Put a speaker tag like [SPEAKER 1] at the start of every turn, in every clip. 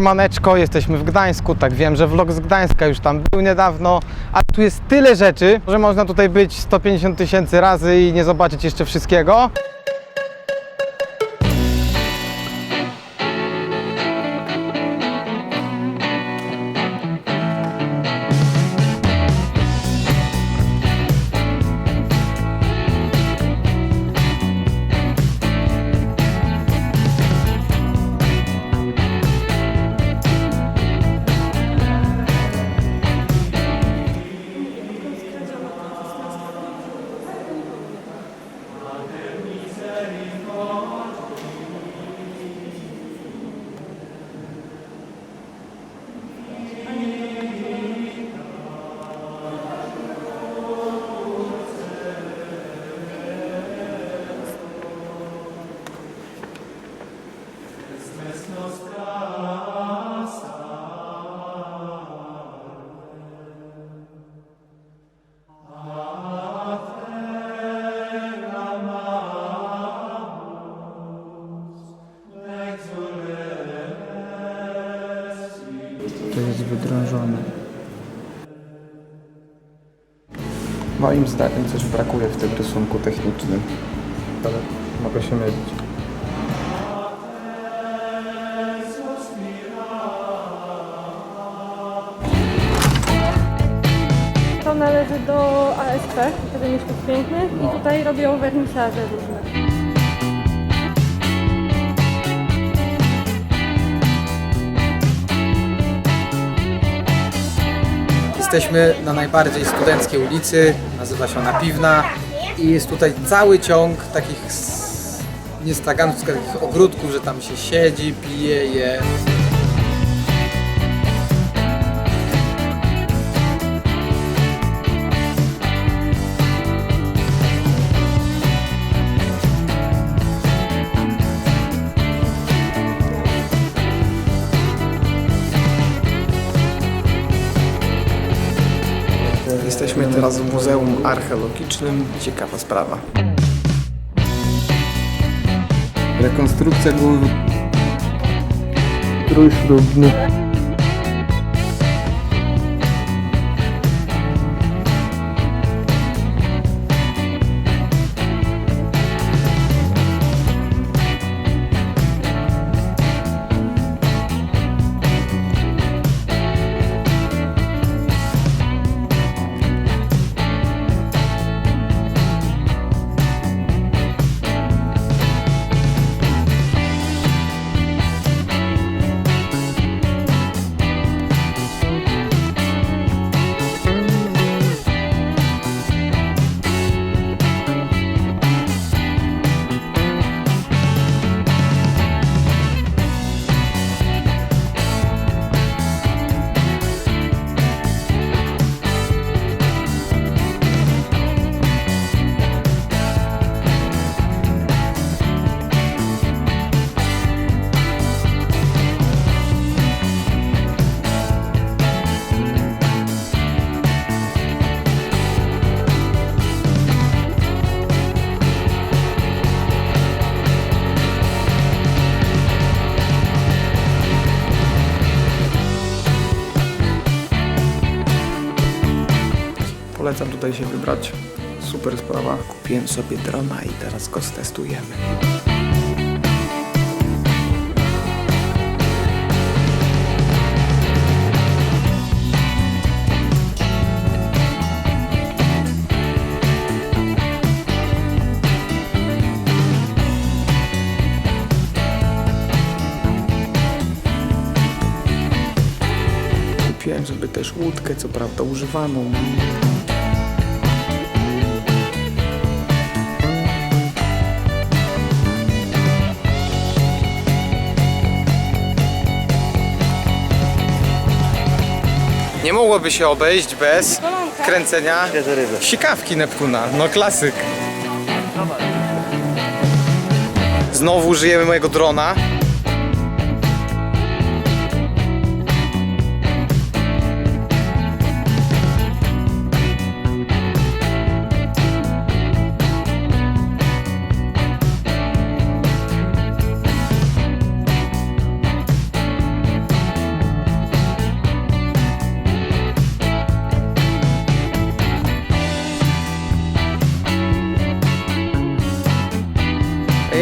[SPEAKER 1] Siemaneczko, jesteśmy w Gdańsku, tak wiem, że vlog z Gdańska już tam był niedawno, ale tu jest tyle rzeczy, że można tutaj być 150 tysięcy razy i nie zobaczyć jeszcze wszystkiego.
[SPEAKER 2] Moim zdaniem coś brakuje w tym rysunku technicznym, ale mogę się mylić.
[SPEAKER 3] To należy do ASP, Akademii Sztuk Pięknych i tutaj robią wernisaże różne.
[SPEAKER 4] Jesteśmy na najbardziej studenckiej ulicy, nazywa się ona Piwna i jest tutaj cały ciąg takich nie straganów, tylko takich ogródków, że tam się siedzi, pije, je.
[SPEAKER 2] Teraz w Muzeum Archeologicznym. Ciekawa sprawa. Rekonstrukcja głowy trójślubny. Polecam tutaj się wybrać. Super sprawa. Kupiłem sobie drona i teraz go stestujemy. Kupiłem sobie też łódkę, co prawda używaną.
[SPEAKER 1] Nie mogłoby się obejść bez kręcenia sikawki Neptuna. No klasyk. Znowu użyjemy mojego drona.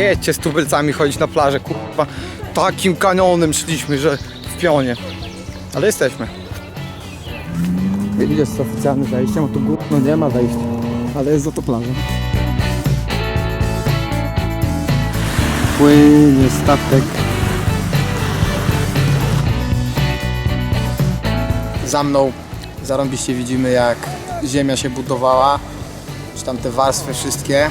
[SPEAKER 1] Jedźcie z tubylcami chodzić na plażę, kurwa. Takim kanionem szliśmy, że w pionie. Ale jesteśmy.
[SPEAKER 2] Widzisz, jest oficjalne zajście, bo tu gówno nie ma wejścia. Ale jest za to plaża. Płynie statek. Za mną zarąbiście widzimy jak ziemia się budowała. Czy tam te warstwy wszystkie.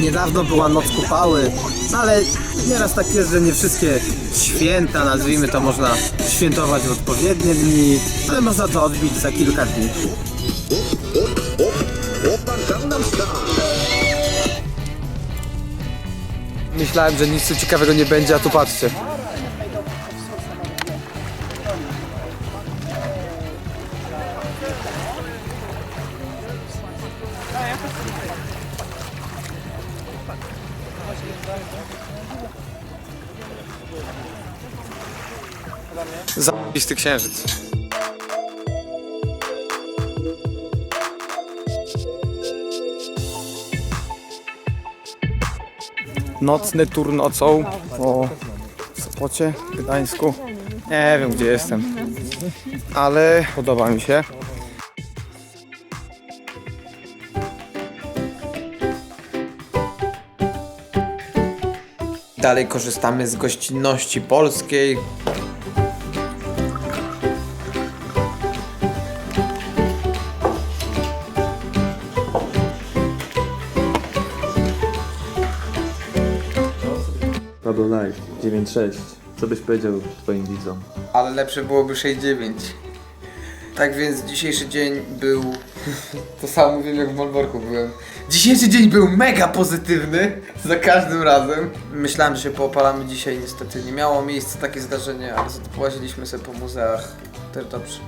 [SPEAKER 4] Niedawno była noc kupały, ale nieraz tak jest, że nie wszystkie święta, nazwijmy to, można świętować w odpowiednie dni, ale można to odbić za kilka dni.
[SPEAKER 1] Myślałem, że nic tu ciekawego nie będzie, a tu patrzcie. Zajebisty księżyc. Nocny tur nocą po Sopocie, Gdańsku. Nie wiem gdzie jestem, ale podoba mi się.
[SPEAKER 4] Dalej korzystamy z gościnności polskiej.
[SPEAKER 5] Pablo Live 9.6. Co byś powiedział twoim widzom?
[SPEAKER 4] ale lepsze byłoby 6-9. Tak więc dzisiejszy dzień był. To samo mówiłem jak w Malborku byłem. Dzisiejszy dzień był mega pozytywny za każdym razem. Myślałem, że się poopalamy dzisiaj, niestety nie miało miejsca takie zdarzenie, ale połaziliśmy sobie po muzeach. Też dobrze.